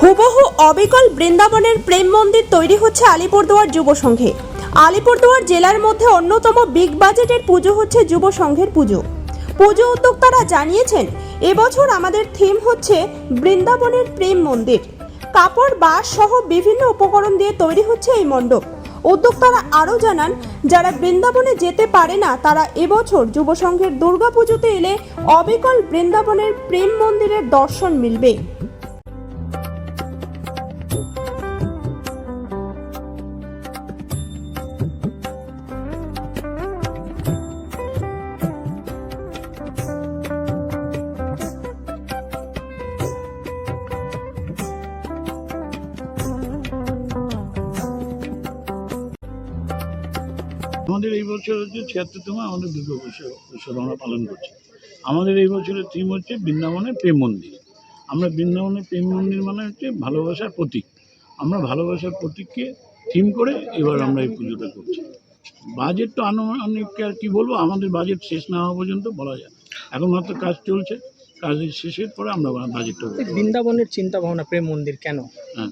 হুবহু অবিকল বৃন্দাবনের প্রেম মন্দির তৈরি হচ্ছে আলিপুরদুয়ার যুব সংঘে। আলিপুরদুয়ার জেলার মধ্যে অন্যতম বিগ বাজেটের পুজো হচ্ছে যুব সংঘের পুজো। পুজো উদ্যোক্তারা জানিয়েছেন, এবছর আমাদের থিম হচ্ছে বৃন্দাবনের প্রেম মন্দির। কাপড়, বাঁশ সহ বিভিন্ন উপকরণ দিয়ে তৈরি হচ্ছে এই মণ্ডপ। উদ্যোক্তারা আরও জানান, যারা বৃন্দাবনে যেতে পারে না, তারা এবছর যুব সংঘের দুর্গাপুজোতে এলে অবিকল বৃন্দাবনের প্রেম মন্দিরের দর্শন মিলবে। আমাদের এই বছর হচ্ছে ছিয়াত্তরতম আমাদের দুর্গা উৎসব উৎসব আমরা পালন করছি। আমাদের এই বছরের থিম হচ্ছে বৃন্দাবনের প্রেম মন্দির। আমরা বৃন্দাবনের প্রেম মন্দির মানে হচ্ছে ভালোবাসার প্রতীক। আমরা ভালোবাসার প্রতীককে থিম করে এবার আমরা এই পুজোটা করছি। বাজেট তো আনুমানিক আর কি বলব? আমাদের বাজেট শেষ না হওয়া পর্যন্ত বলা যায়। এখন মাত্র কাজ চলছে। কাজের শেষের পরে আমরা বাজেটটা বৃন্দাবনের চিন্তা ভাবনা প্রেম মন্দির কেন? হ্যাঁ।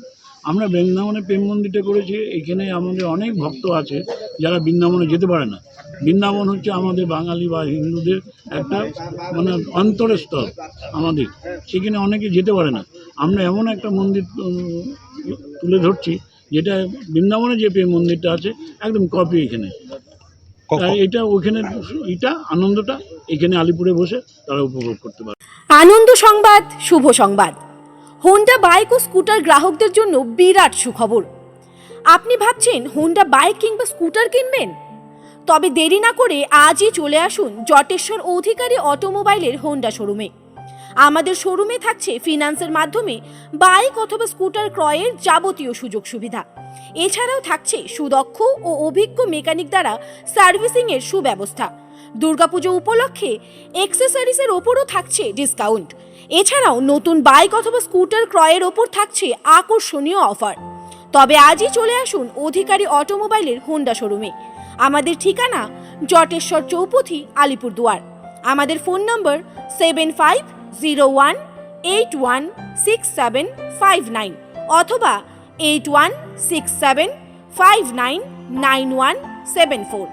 আমরা বৃন্দাবনে প্রেম মন্দিরটা করেছি এখানে আমাদের অনেক ভক্ত আছে যারা বৃন্দাবনে যেতে পারে না। বৃন্দাবন হচ্ছে আমাদের বাঙালি বা হিন্দুদের একটা মানে অন্তরের স্থল আমাদের সেখানে অনেকে যেতে পারে না। আমরা এমন একটা মন্দির তুলে ধরছি যেটা বৃন্দাবনে যে প্রেম মন্দিরটা আছে একদম কপি এখানে। তাই এটা ওখানে এটা আনন্দটা এখানে আলিপুরে বসে তারা উপভোগ করতে পারে। আনন্দ সংবাদ শুভ সংবাদ। হোন্ডা বাইক ও স্কুটার গ্রাহকদের জন্য বিরাট সুখবর। আপনি ভাবছেন হোন্ডা বাইক কিংবা স্কুটার কিনবেন? তবে দেরি না করে আজই চলে আসুন জটেশ্বর অধিকারী অটোমোবাইলের হোন্ডা শোরুমে। আমাদের শোরুমে থাকছে ফিনান্সের মাধ্যমে বাইক অথবা স্কুটার ক্রয়ের যাবতীয় সুযোগ সুবিধা। এছাড়াও থাকছে সুদক্ষ ও অভিজ্ঞ মেকানিক দ্বারা সার্ভিসিংয়ের সুব্যবস্থা। দুর্গাপুজো উপলক্ষে এক্সেসরিজের ওপরও থাকছে ডিসকাউন্ট এছাড়াও নতুন বাইক অথবা স্কুটার ক্রয়ের ওপর থাকছে আকর্ষণীয় অফার। তবে আজই চলে আসুন অধিকারী অটোমোবাইলের হোন্ডা শোরুমে। আমাদের ঠিকানা জটেশ্বর চৌপথি, আলিপুরদুয়ার। আমাদের phone number seven five zero one eight one six seven five nine অথবা eight one six seven five nine nine one seven four.